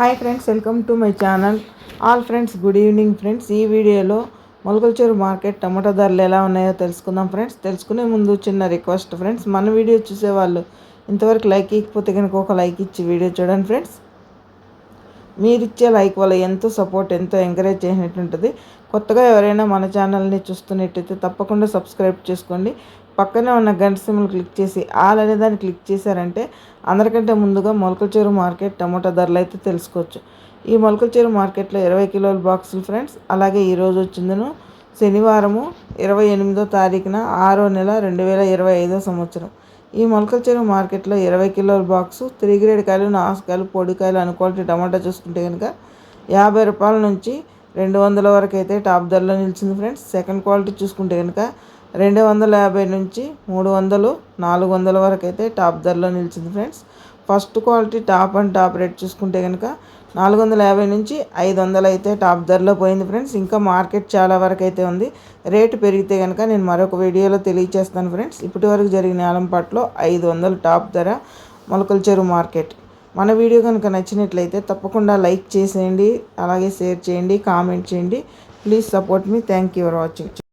Hi friends welcome to my channel all friends good evening friends ఈ వీడియోలో Molakalchuru market టమాటా ధరలు ఎలా ఉన్నాయో తెలుసుకుందాం ఫ్రెండ్స్ తెలుసుకునే ముందు చిన్న రిక్వెస్ట్ ఫ్రెండ్స్ మన వీడియో చూసేవాళ్ళు ఇంతవరకు లైక్ ఇకపోతే కనుక ఒక లైక్ ఇచ్చి వీడియో చూడండి ఫ్రెండ్స్ మీరు ఇచ్చే లైక్ వల్ల ఎంతో సపోర్ట్ ఎంతో ఎంకరేజ్ చేసినట్టు ఉంటుంది కొత్తగా ఎవరైనా మన ఛానల్ని చూస్తున్నట్టయితే తప్పకుండా సబ్స్క్రైబ్ చేసుకోండి. పక్కనే ఉన్న గంట సిమ్లు క్లిక్ చేసి ఆల్ అనే దాన్ని క్లిక్ చేశారంటే అందరికంటే ముందుగా మొలకలచేరు మార్కెట్ టమాటా ధరలు అయితే తెలుసుకోవచ్చు. ఈ మొలకలచేరు మార్కెట్లో ఇరవై కిలోల బాక్సులు ఫ్రెండ్స్ అలాగే ఈరోజు వచ్చిందను శనివారము ఇరవై ఎనిమిదో తారీఖున ఆరో నెల రెండు వేల ఇరవై ఐదో సంవత్సరం. ఈ మొలకల చెరువు మార్కెట్లో ఇరవై కిలోల బాక్సు త్రీ గ్రేడ్ కాయలు నాసుకాయలు పొడికాయలు అనుకోవాలి టమాటా చూసుకుంటే కనుక యాభై రూపాయల నుంచి రెండు వందల వరకు అయితే టాప్ ధరలో నిలిచింది ఫ్రెండ్స్. సెకండ్ క్వాలిటీ చూసుకుంటే కనుక రెండు వందల యాభై నుంచి మూడు వందలు నాలుగు వందల వరకు అయితే టాప్ ధరలో నిలిచింది friends. First quality top and top rate చూసుకుంటే కనుక నాలుగు వందల యాభై నుంచి ఐదు వందలు అయితే టాప్ ధరలో పోయింది ఫ్రెండ్స్. ఇంకా మార్కెట్ చాలా వరకు అయితే ఉంది. రేటు పెరిగితే కనుక నేను మరొక వీడియోలో తెలియచేస్తాను ఫ్రెండ్స్. ఇప్పటి వరకు జరిగిన ఆలంపాట్లో ఐదు వందలు టాప్ ధర మొలకల చెరువు మార్కెట్. మన వీడియో కనుక నచ్చినట్లయితే తప్పకుండా లైక్ చేసేయండి అలాగే షేర్ చేయండి కామెంట్ చేయండి. Please support me. Thank you for watching.